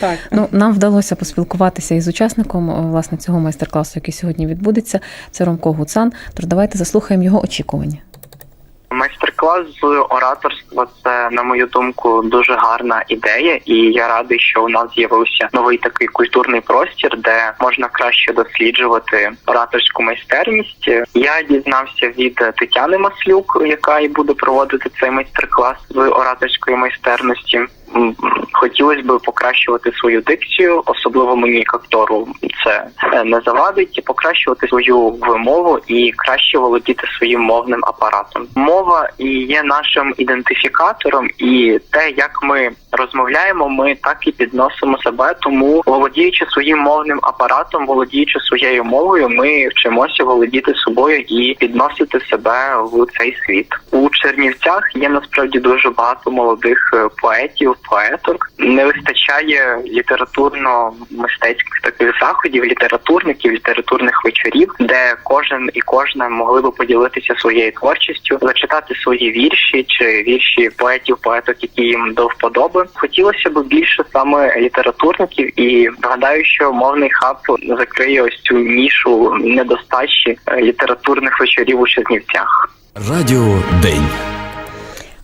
Так. Ну, нам вдалося поспілкуватися із учасником е, власне цього майстер-класу, який сьогодні відбудеться. Це Ромко Гуцан. Тож давайте заслухаємо його очікування. Майстер-клас з ораторства це, на мою думку, дуже гарна ідея, і я радий, що у нас з'явився новий такий культурний простір, де можна краще досліджувати ораторську майстерність. Я дізнався від Тетяни Маслюк, яка і буде проводити цей майстер-клас з ораторської майстерності. Хотілося б покращувати свою дикцію, особливо мені як актору це е, не завадить, покращувати свою вимову і краще володіти своїм мовним апаратом. Мова і є нашим ідентифікатором, і те, як ми розмовляємо, ми так і підносимо себе. Тому володіючи своїм мовним апаратом, володіючи своєю мовою, ми вчимося володіти собою і підносити себе в цей світ. У Чернівцях є насправді дуже багато молодих е, поетів, поеток. Не вистачає літературно-мистецьких таких заходів, літературників, літературних вечорів, де кожен і кожна могли би поділитися своєю творчістю, зачитати свої вірші чи вірші поетів, поеток, які їм до вподоби. Хотілося б більше саме літературників, і гадаю, що мовний хаб закриє ось цю нішу недостачі е, літературних вечорів у Чернівцях. Радіо День.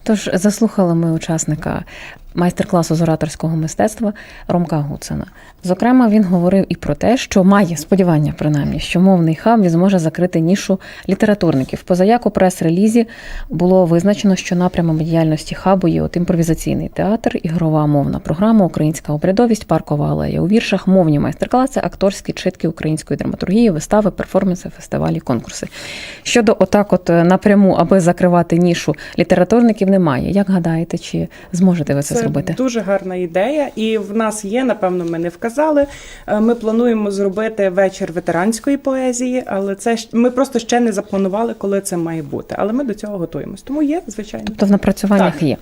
Тож заслухали ми учасника майстер-класу з ораторського мистецтва Ромка Гуцина. Зокрема, він говорив і про те, що має сподівання, принаймні, що мовний хаб він зможе закрити нішу літературників. Позаяк у прес-релізі було визначено, що напрямом діяльності хабу є от імпровізаційний театр, ігрова мовна програма, українська обрядовість, паркова алея у віршах, мовні майстер-класи, акторські читки української драматургії, вистави, перформанси, фестивалі, конкурси. Щодо отак, от е, напряму, аби закривати нішу літературників, немає. Як гадаєте, чи зможете ви це, Це зробити? дуже гарна ідея, і в нас є, напевно, ми не вказали. е, Ми плануємо зробити вечір ветеранської поезії, але це ж- ми просто ще не запланували, коли це має бути. Але ми до цього готуємось. Тому є, звичайно. Тобто в напрацюваннях Так. є.